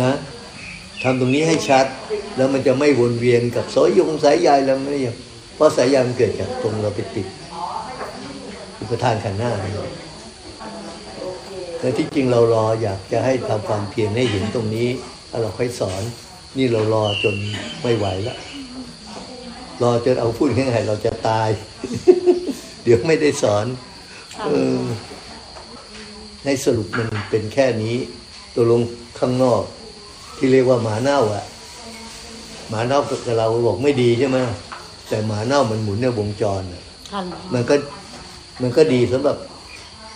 นะทำตรงนี้ให้ชัด แล้วมันจะไม่วนเวียนกับสายยงสายใยแล้วไม่ได้เพราะสายใยมันเกิดจากตรงเราไปติดอุปทานขันหน้าแต่ที่จริงเรารออยากจะให้ทำความเพียรให้เห็นตรงนี้แล้วเราค่อยสอน นี่เรารอจนไม่ไหวแล้วรอจนเอาพูดง่ายๆเราจะตาย เดี๋ยวไม่ได้สอนออในสรุปมันเป็นแค่นี้ ตัวลงข้างนอก ที่เรียกว่าหมาเน่าอะหมาเน่ากับเราบอกไม่ดีใช่ไหมแต่หมาเน่ามันหมุนในวงจรอะค่ะมันก็มันก็ดีสำหรับ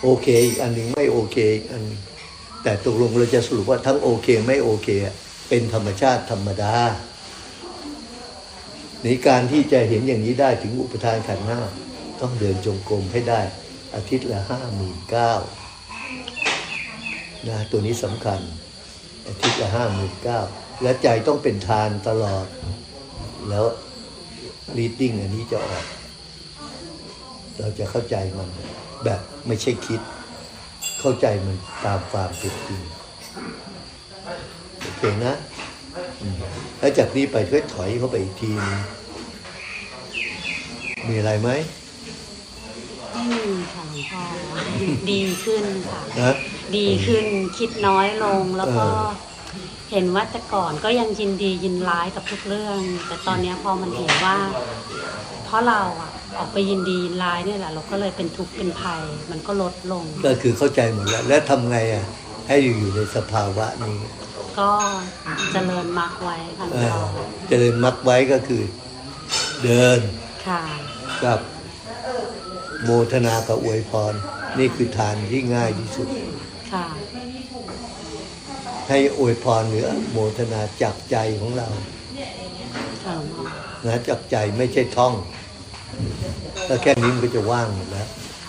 โอเคอีกอันหนึ่งไม่โอเคอีกอันหนึ่งแต่ตกลงเราจะสรุปว่าทั้งโอเคไม่โอเคอะเป็นธรรมชาติธรรมดาในการที่จะเห็นอย่างนี้ได้ถึงอุปทานขันธ์ห้า ต้องเดินจงกรมให้ได้อาทิตย์ละห้าหมื่นเก้า นะตัวนี้สำคัญอาทิตย์ละห้าหมื่นเก้าและใจต้องเป็นทานตลอด แล้ว reading อันนี้จะออก เราจะเข้าใจมันแบบไม่ใช่คิด เข้าใจมันตามความเป็นจริงโอเคนะ แล้วจากนี้ไปค่อยถอยเข้าไปอีกทีมีอะไรไหม ไม่มีค่ะหลวงพ่อดีขึ้นค่ะ นะดีขึ้นคิดน้อยลงแล้วก็เออเห็นว่าแต่ก่อนก็ยังยินดียินร้ายกับทุกเรื่อง แต่ตอนเนี้ยพอมันเห็นว่า เพราะเราอะออกไปยินดียินร้ายเนี่ยแหละเราก็เลยเป็นทุกข์เป็นภัย มันก็ลดลง ก็คือเข้าใจหมดแล้ว แล้วทำไงอะ ให้อยู่อยู่ในสภาวะนี้ ก็เจริญมรรคไว้ค่ะหลวเองอพ่อเจริญมรรคไว้ก็คือ เดินค่ะ กับ โมทนากับอวยพร นี่คือทานที่ง่ายที่สุด ค่ะให้อวยพรหรือโมทนาจากใจของเราค่ะหลวงพ่อนะจากใจไม่ใช่ท่องถ้าแค่นี้มันก็จะว่างหมดแล้ว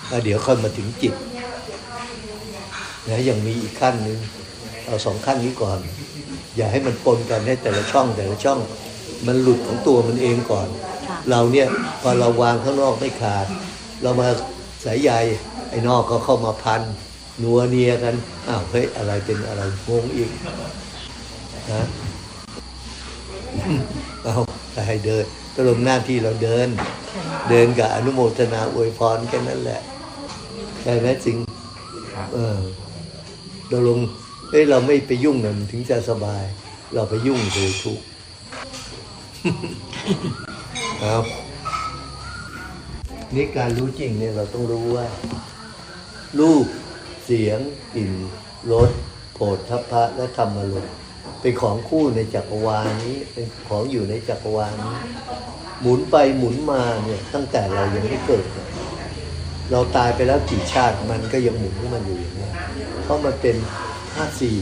แล้วเดี๋ยวค่อยมาถึงจิตนะยังมีอีกขั้นหนึ่งเอาสองขั้นนี้ก่อน อย่าให้มันปนกันให้แต่ละช่องแต่ละช่อง มันหลุดของตัวมันเองก่อนค่ะเราเนี่ยพอเราวางข้างนอกไม่ขาด เรามาสายใยไอ้นอกก็เข้ามาพันนัวเนียกันอ้าวเฮ้ยอะไรเป็นอะไรงงอีกนะเอาแต่ให้เดินตกลงหน้าที่เราเดิน เดินกับอนุโมทนาอวยพรแค่นั้นแหละใช่ไหมจริงเออตกลงเอ้ยเราไม่ไปยุ่งน่ะมันถึงจะสบาย เราไปยุ่งเลยทุกข์เอา นี่การรู้จริงเนี่ยเราต้องรู้ว่า รูป เสียง กลิ่น รสโผฏฐัพพะและธรรมารมณ์เป็นของคู่ในจักรวาลนี้ เป็นของอยู่ในจักรวาลนี้ หมุนไปหมุนมาเนี่ยตั้งแต่เรายังไม่เกิดเนี่ยเราตายไปแล้วกี่ชาติมันก็ยังหมุนของมันอยู่อย่างนี้ยเพราะมันเป็นธาตุสี่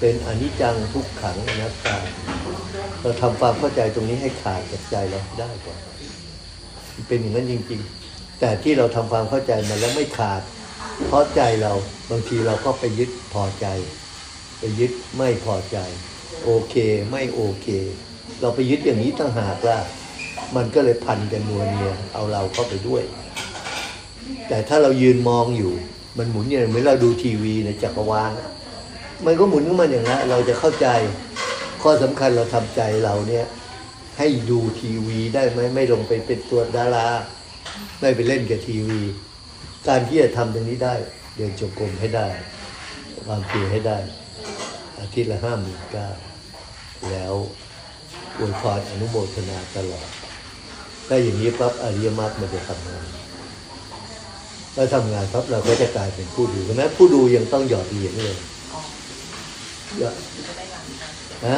เป็นอนิจจังทุกขังอนัตตาเราทำความเข้าใจตรงนี้ให้ขาดจากใจเราให้ได้ก่อนมัน เป็นอย่างนั้นจริง ๆ แต่ที่เราทำความเข้าใจมันแล้วไม่ขาด เพราะใจเราบางทีเราก็ไปยึดพอใจ ไปยึดไม่พอใจ โอเคไม่โอเค เราไปยึดอย่างนี้ต่างหากล่ะมันก็เลยพันกันนัวเนียเอาเราเข้าไปด้วย แต่ถ้าเรายืนมองอยู่ มันหมุนอย่างเหมือนเราดูทีวีในจักรวาลมันก็หมุนของมันอย่างนั้นเราจะเข้าใจข้อสำคัญเราทำใจเราเนี่ย ให้ดูทีวีได้ไหมไม่ลงไปเป็นตัวดารา ไม่ไปเล่นกับทีวี การที่จะทำตรงนี้ได้ เดินจงกรมให้ได้ ความเพียรให้ได้ อาทิตย์ละห้าหมื่นเก้าแล้วอวยพรอนุโมทนาตลอดถ้าอย่างนี้ปั๊บอริยมรรคมันจะทำงานแล้วทำงานปั๊บเราก็จะกลายเป็นผู้ดูเพราะนั้นผู้ดูยังต้องหยอดเหรียญเลย ยอดฮะ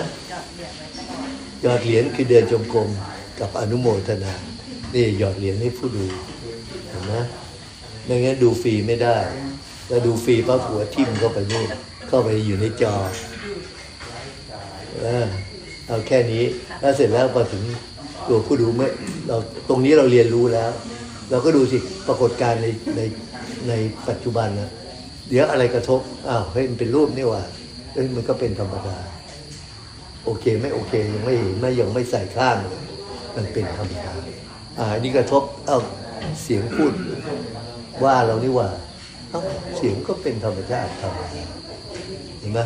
ยอดเหรียญคือเดินจงกรมกับอนุโมทนา นี่หยอดเหรียญให้ผู้ดูเห็นไหมไม่งั้นดูฟรีไม่ได้ถ้าดูฟรีปั๊บหัวทิ่มเข้าไปนี่นเข้าไปอยู่ในจอเออเอาแค่นี้แล้วเสร็จแล้วพอถึงตัวผู้ดูเมื่อเราตรงนี้เราเรียนรู้แล้ว เราก็ดูสิปรากฏการณ์ในในในปัจจุบันนะเดี๋ยวอะไรกระทบอ้าวเฮ้ยมันเป็นรูปนี่ว่า เอ้ยมันก็เป็นธรรมดา โอเคไม่โอเคยังไม่ไม่ยังไม่ใส่ข้างเลยมันเป็นธรรมดาอ่าอันนี้กระทบเอ้าเสียงพูดว่าเรานี่ว่าเอ้าเสียงก็เป็นธรรมชาติธรรมดาเห็นไหม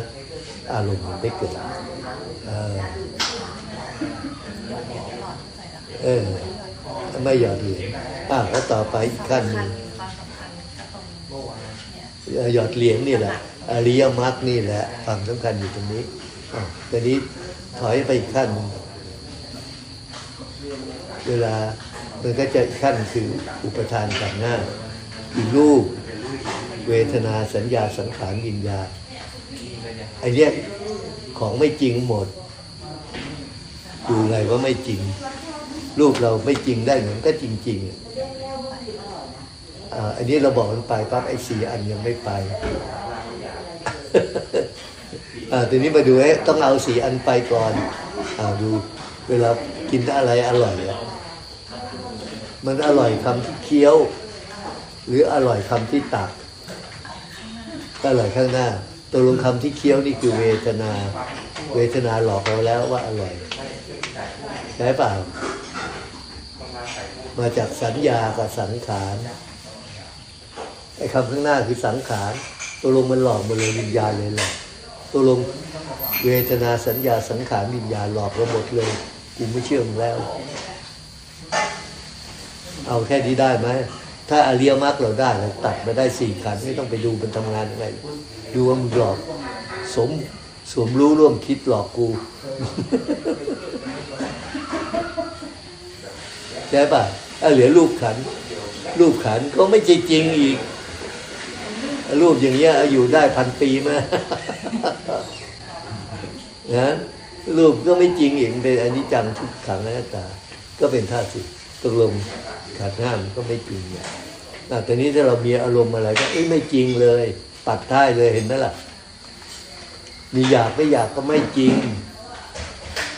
อารมณ์มันไม่เกิดเออเออไม่หยอดเหรียญอะแล้วต่อไปอีกขั้นหนึ่งความสำคัญก็ตรงเนี่ยเอ่อหยอดเหรียญนี่แหละ อริยมรรคนี่แหละความสำคัญอยู่ตรงนี้ตอนนี้ถอยไปอีกขั้น เวลามันก็จะขั้นคืออุปทานขันหน้าคือรูป เวทนาสัญญาสังขารวิญญาณไอ้เนี้ยของไม่จริงหมด ดูไงว่าไม่จริง รูปเราไม่จริงได้เหมือนก็จริงๆอะอันนี้เราบอกมันไปปั๊บไอ้สี่อันยังไม่ไป อ่าทีนี้มาดูเอ๊ะต้องเอาสีอันไปก่อนอ่าดูเวลากินอะไรอร่อยอะมันอร่อยคำที่เคี้ยว หรืออร่อยคำที่ตักอร่อยข้างหน้าตัวลงคำที่เคี้ยวนี่คือเวทนา เวทนาหลอกเราแล้วว่าอร่อยใช่เปล่ามาจากสัญญากับสังขารไอ้คำข้างหน้าคือสังขาร ตัวลงมันหลอกมาเลยวิญญาณเลยหลอกตัวลงเวทนาสัญญาสังขารวิญญาณหลอกเราหมดเลยกูไม่เชื่อมึงแล้ว เอาแค่นี้ได้ไหมถ้าอาเรียมรรคเราได้เราตัดมาได้สี่ขันไม่ต้องไปดูมันทำงานยังไงดูว่ามึงหลอก สมสวมรู้ร่วมคิดหลอกกูใช่ป่ะถ้าเหลือรูปขัน รูปขันก็ไม่จริงอีก รูปอย่างเงี้ยอยู่ได้พันปีมานะรูปก็ไม่จริงอีกเป็นอนิจจังทุกขังอนัตตา ก็เป็นธาตุสิตกลงขันธ์ห้ามนก็ไม่จริงเนี่ยอ่ตอนนี้ถ้าเรามีอารมณ์อะไรก็ไม่จริงเลย ปัดท้ายเลยเห็นไหมล่ะ มีอยากไม่อยากก็ไม่จริง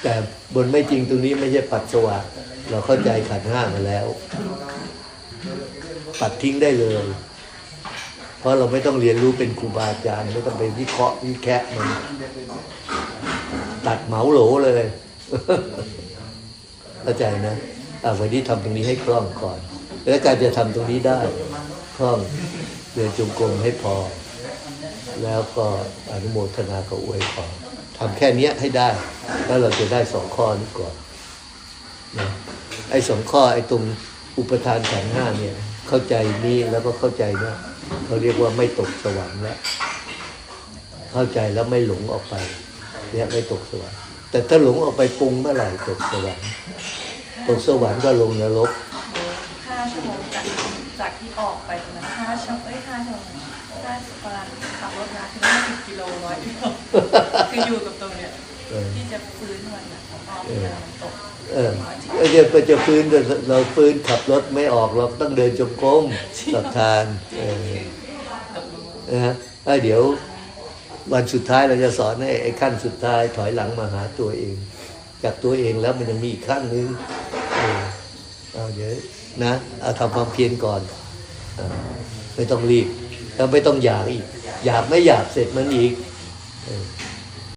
แต่บนไม่จริงตรงนี้ไม่ใช่ปัดสว่างเราเข้าใจขันห้ามาแล้ว ปัดทิ้งได้เลย เพราะเราไม่ต้องเรียนรู้เป็นครูบาอาจารย์ไม่ต้องไปวิเคราะห์วิแคะมันตัดเหมาโหลเลยเข้าใจนะอะวันนี้ทำตรงนี้ให้คล่องก่อน แล้วการจะทำตรงนี้ได้คล่องเดินจงกรมให้พอ แล้วก็อนุโมทนากับอวยพรทำแค่เนี้ยให้ได้ แล้วเราจะได้สองข้อนี้ก่อนนะไอ้สองข้อไอ้ตรงอุปทานขันห้าเนี่ย เข้าใจนี้แล้วก็เข้าใจนะ เขาเรียกว่าไม่ตกสวรรค์แล้วเข้าใจแล้วไม่หลงออกไปเนี่ยไม่ตกสวรรค์แต่ถ้าหลงออกไปปรุงเมื่อไหร่ตกสวรรค์ตกสวรรค์ก็ลงนรกห้าชั่วโมงจากจากที่ออกไปตรงนั้นห้าชั่วโมงเอ้ยห้าชั่วโมงได้ประมาณขับรถมาถึงห้าสิบกิโลร้อยกิโลคืออยู่กับตรงเนี้ยที่จะฟื้นมันนะของออเวลามันตก เออเออจะไปจะฟื้นเราฟื้นขับรถไม่ออกเราต้องเดินจงกรมสับทานเออตกลงนะฮะอะเดี๋ยววันสุดท้ายเราจะสอนให้ไอ้ขั้นสุดท้ายถอยหลังมาหาตัวเอง จากตัวเองแล้วมันยังมีอีกขั้นนึงเออเอาเดี๋ยวนะเอาทำความเพียรก่อนอ่าไม่ต้องรีบแล้วไม่ต้องอยากอีก อยากไม่อยากเสร็จมันอีกเออ